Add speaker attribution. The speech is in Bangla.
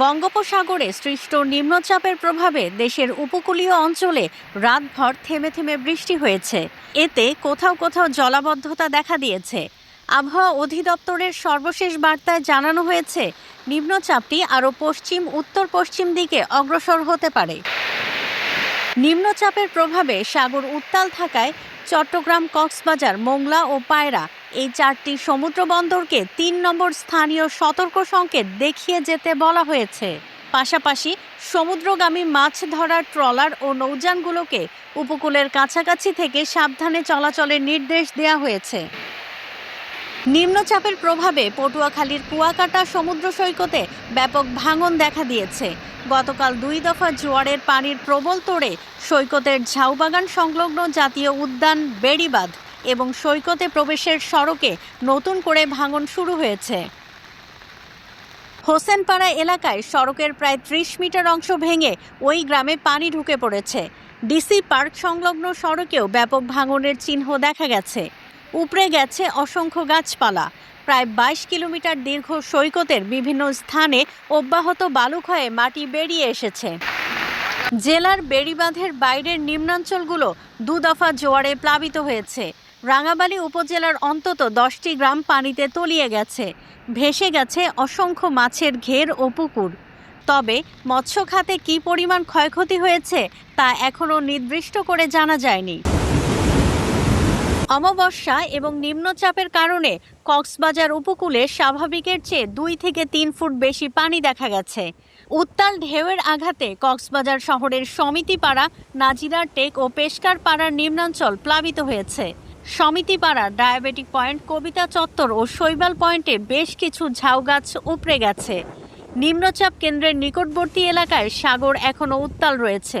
Speaker 1: বঙ্গোপসাগরে সৃষ্ট নিম্নচাপের প্রভাবে দেশের উপকূলীয় অঞ্চলে রাতভর থেমে থেমে বৃষ্টি হয়েছে। এতে কোথাও কোথাও জলাবদ্ধতা দেখা দিয়েছে। আবহাওয়া অধিদপ্তরের সর্বশেষ বার্তায় জানানো হয়েছে, নিম্নচাপটি আরও পশ্চিম উত্তর পশ্চিম দিকে অগ্রসর হতে পারে। নিম্নচাপের প্রভাবে সাগর উত্তাল থাকায় চট্টগ্রাম কক্সবাজার, মোংলা ও পায়রা এই চারটি সমুদ্র বন্দরকে তিন নম্বর স্থানীয় সতর্ক সংকেত দেখিয়ে যেতে বলা হয়েছে। পাশাপাশি সমুদ্রগামী মাছ ধরার ট্রলার ও নৌযানগুলোকে উপকূলের কাছাকাছি থেকে সাবধানে চলাচলের নির্দেশ দেওয়া হয়েছে। নিম্নচাপের প্রভাবে পটুয়াখালীর কুয়াকাটা সমুদ্র সৈকতে ব্যাপক ভাঙন দেখা দিয়েছে। গতকাল দুই দফা জোয়ারের পানির প্রবল তোড়ে সৈকতের ঝাউবাগান সংলগ্ন জাতীয় উদ্যান বেড়িবাঁধ এবং সৈকতে প্রবেশের সড়কে নতুন করে ভাঙন শুরু হয়েছে। হোসেনপাড়া এলাকায় সড়কের প্রায় ত্রিশ মিটার অংশ ভেঙে ওই গ্রামে পানি ঢুকে পড়েছে। ডিসি পার্ক সংলগ্ন সড়কেও ব্যাপক ভাঙনের চিহ্ন দেখা গেছে। উপড়ে গেছে অসংখ্য গাছপালা। প্রায় বাইশ কিলোমিটার দীর্ঘ সৈকতের বিভিন্ন স্থানে অব্যাহত বালুক্ষয়ে মাটি বেরিয়ে এসেছে। জেলার বেড়িবাঁধের বাইরের নিম্নাঞ্চলগুলো দু দফা জোয়ারে প্লাবিত হয়েছে। রাঙাবালী উপজেলার অন্তত দশটি গ্রাম পানিতে তলিয়ে গেছে। ভেসে গেছে অসংখ্য মাছের ঘের ও পুকুর। তবে মৎস্য খাতে কী পরিমাণ ক্ষয়ক্ষতি হয়েছে তা এখনও নির্দিষ্ট করে জানা যায়নি। অমাবস্যা এবং নিম্নচাপের কারণে কক্সবাজার উপকূলে স্বাভাবিকের চেয়ে দুই থেকে তিন ফুট বেশি পানি দেখা গেছে। উত্তাল ঢেউয়ের আঘাতে কক্সবাজার শহরের সমিতিপাড়া, নাজিরার টেক ও পেশকার পাড়ার নিম্নাঞ্চল প্লাবিত হয়েছে। সমিতিপাড়া ডায়াবেটিক পয়েন্ট, কবিতা চত্বর ও শৈবাল পয়েন্টে বেশ কিছু ঝাউ গাছ উপড়ে গেছে। নিম্নচাপ কেন্দ্রের নিকটবর্তী এলাকায় সাগর এখনও উত্তাল রয়েছে।